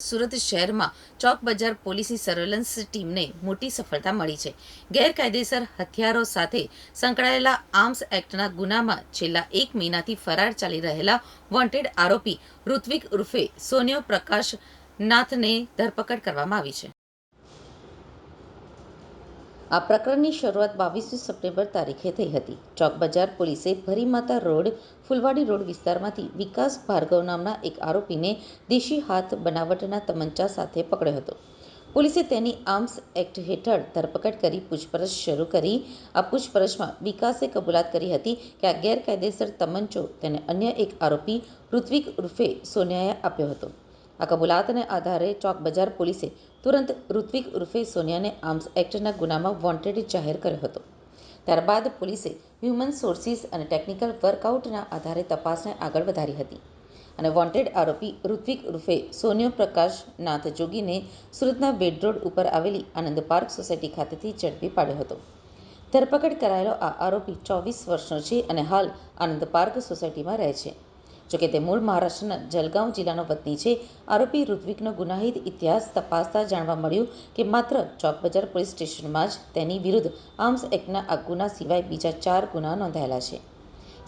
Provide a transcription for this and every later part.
સુરત શહેરમાં ચોક બજાર પોલીસની સર્વેલન્સ ટીમને મોટી સફળતા મળી છે. ગેરકાયદેસર હથિયારો સાથે સંકળાયેલા આર્મ્સ એક્ટના ગુનામાં છેલ્લા એક મહિનાથી ફરાર ચાલી રહેલા વોન્ટેડ આરોપી ઋત્વિક ઉર્ફે સોનિયો પ્રકાશ નાથને ધરપકડ કરવામાં આવી છે. આ પ્રકરણની શરૂઆત બાવીસમી સપ્ટેમ્બર તારીખે થઈ હતી. ચોક બજાર પોલીસે ભરીમાતા રોડ, ફુલવાડી રોડ વિસ્તારમાંથી વિકાસ ભાર્ગવ નામના એક આરોપીને દેશી હાથ બનાવટના તમંચા સાથે પકડ્યો હતો. પોલીસે તેની આર્મ્સ એક્ટ હેઠળ ધરપકડ કરી પૂછપરછ શરૂ કરી. આ પૂછપરછમાં વિકાસે કબૂલાત કરી હતી કે આ ગેરકાયદેસર તમંચો તેને અન્ય એક આરોપી ઋત્વિક ઉર્ફે સોનિયાએ આપ્યો હતો. આ કબૂલાતને આધારે ચોક બજાર પોલીસે તુરંત ઋત્વિક ઉર્ફે સોનિયાને આર્મ્સ એક્ટના ગુનામાં વોન્ટેડ જાહેર કર્યો હતો. ત્યારબાદ પોલીસે હ્યુમન સોર્સિસ અને ટેકનિકલ વર્કઆઉટના આધારે તપાસને આગળ વધારી હતી અને વોન્ટેડ આરોપી ઋત્વિક ઉર્ફે સોનિયો પ્રકાશ નાથ જોગીને સુરતના બેડ રોડ ઉપર આવેલી આનંદ પાર્ક સોસાયટી ખાતેથી ઝડપી પાડ્યો હતો. ધરપકડ કરાયેલો આ આરોપી ચોવીસ વર્ષનો છે અને હાલ આનંદ પાર્ક સોસાયટીમાં રહે છે. જોકે તે મૂળ મહારાષ્ટ્રના જલગાંવ જિલ્લાનો વતની છે. આરોપી ઋત્વિકનો ગુનાહિત ઇતિહાસ તપાસતા જાણવા મળ્યું કે માત્ર ચોકબજાર પોલીસ સ્ટેશનમાં જ તેની વિરુદ્ધ આર્મ્સ એક્ટના આ ગુના સિવાય બીજા ચાર ગુના નોંધાયેલા છે.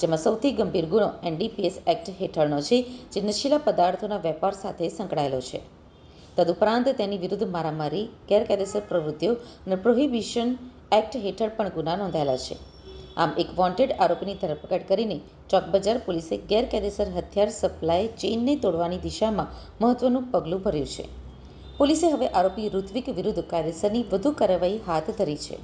જેમાં સૌથી ગંભીર ગુનો એનડીપીએસ એક્ટ હેઠળનો છે, જે નશીલા પદાર્થોના વેપાર સાથે સંકળાયેલો છે. તદુપરાંત તેની વિરુદ્ધ મારામારી, ગેરકાયદેસર પ્રવૃત્તિઓ અને પ્રોહિબિશન એક્ટ હેઠળ પણ ગુના નોંધાયેલા છે. આમ એક વોન્ટેડ આરોપીની ધરપકડ કરીને ચોક બજાર પોલીસે ગેરકાયદેસર હથિયાર સપ્લાય ચેઇનને તોડવાની દિશામાં મહત્વનું પગલું ભર્યું છે. પોલીસે હવે આરોપી ઋત્વિક વિરુદ્ધ કાયદેસરની વધુ કાર્યવાહી હાથ ધરી છે.